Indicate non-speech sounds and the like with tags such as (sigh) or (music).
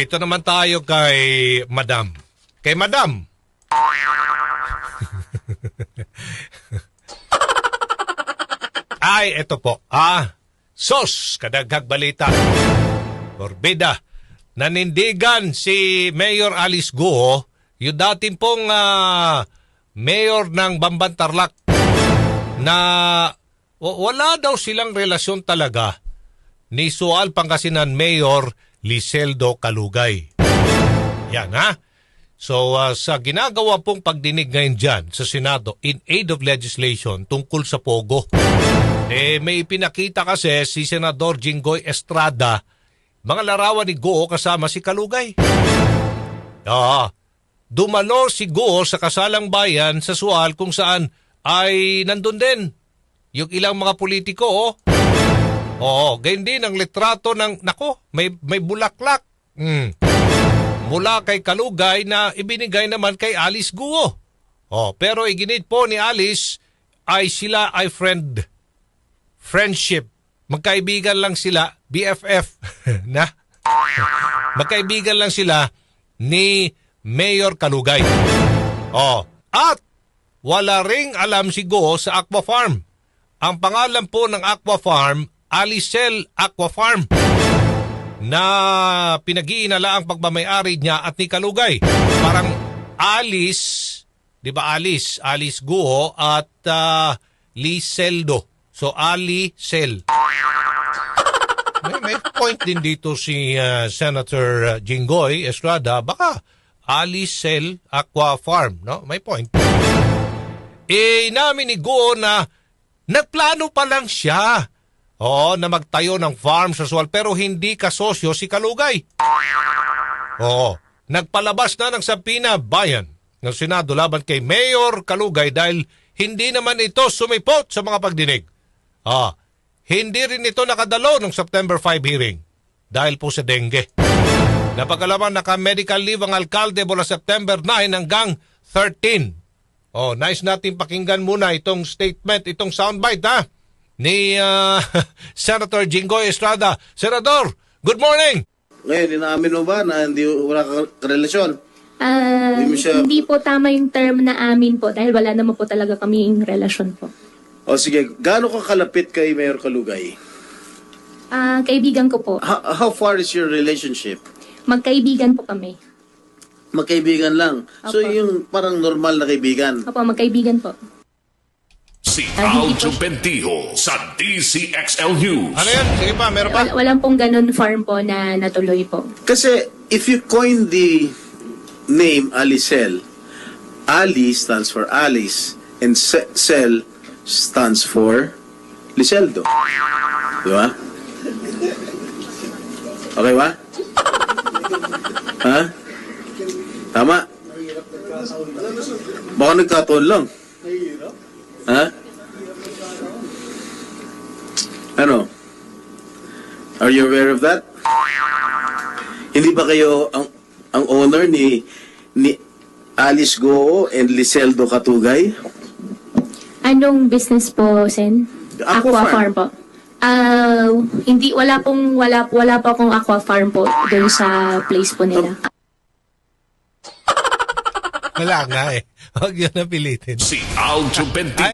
Ito naman tayo kay Madam. Kay Madam. (laughs) Ay, ito po. Ah, sos, kadaghag balita. Orbida, nanindigan si Mayor Alice Guo, yung dating pong ah, mayor ng Bamban Tarlac, na wa- wala daw silang relasyon talaga ni Sual Pangasinan Mayor Liseldo Kalugay. Yan ha. So uh, sa ginagawa pong pagdinig ngayon dyan sa Senado in aid of legislation tungkol sa Pogo, eh may pinakita kasi si Senador Jinggoy Estrada mga larawan ni Go kasama si Kalugay. Ah, dumalo si Go sa kasalang bayan sa Sual kung saan ay nandun din yung ilang mga politiko oh. Oo, ganyan din ang litrato ng, nako, may, may bulaklak. Mm. Mula kay Kalugay na ibinigay naman kay Alice Guo. Oh, pero iginit po ni Alice ay sila ay friend. Friendship. Magkaibigan lang sila, BFF, (laughs) na? Magkaibigan lang sila ni Mayor Kalugay. Oh, at wala ring alam si Go sa Aqua Farm. Ang pangalan po ng Aqua Farm, Alicel Aqua Farm na pinag-iinala ang pagmamayari niya at ni Kalugay. Parang Alice, di ba Alice? Alice Guo at uh, Liseldo. So Ali Sel. (laughs) May, may point din dito si uh, Senator uh, Jinggoy Estrada. Baka Alice Sel Aqua Farm. No? May point. Eh, namin ni Guo na nagplano pa lang siya. Oo, na magtayo ng farm sa Sual pero hindi kasosyo si Kalugay. Oo, nagpalabas na ng Sapina Bayan ng Senado laban kay Mayor Kalugay dahil hindi naman ito sumipot sa mga pagdinig. Ah, hindi rin ito nakadalo ng September 5 hearing dahil po sa dengue. Napagalaman naka-medical leave ang alkalde mula September 9 hanggang 13. Oh, nice natin pakinggan muna itong statement, itong soundbite ha ni ah, (laughs) Senator Jinggoy Estrada. Senador, good morning! Ngayon, inaamin mo ba na hindi wala ka relasyon? Ah, Hindi siya- hindi po tama yung term na amin po dahil wala naman po talaga kaming relasyon po. O sige, gaano ka kalapit kay Mayor Kalugay? Ah, kaibigan ko po. How, how far is your relationship? Magkaibigan po kami. Magkaibigan lang. So Opo. yung parang normal na kaibigan. Opo, magkaibigan po. Si Aljo. Bentijo sa DCXL News. Ano yan? Sige pa, meron pa? Wal- walang pong ganun farm po na natuloy po. Kasi if you coin the name Alicel, Ali stands for Alice and Se- Cel stands for Liseldo. Di ba? Okay ba? Ha? Tama? Baka nagkataon lang. Ha? Ano? Are you aware of that? Hindi ba kayo ang ang owner ni ni Alice Goo and Liseldo Katugay? Anong business po, Sen? Aqua farm. po. Ah, hindi wala pong wala wala pa akong aqua farm po doon sa place po nila. Wala nga eh. Huwag yun napilitin. Si Aljo Bentijo.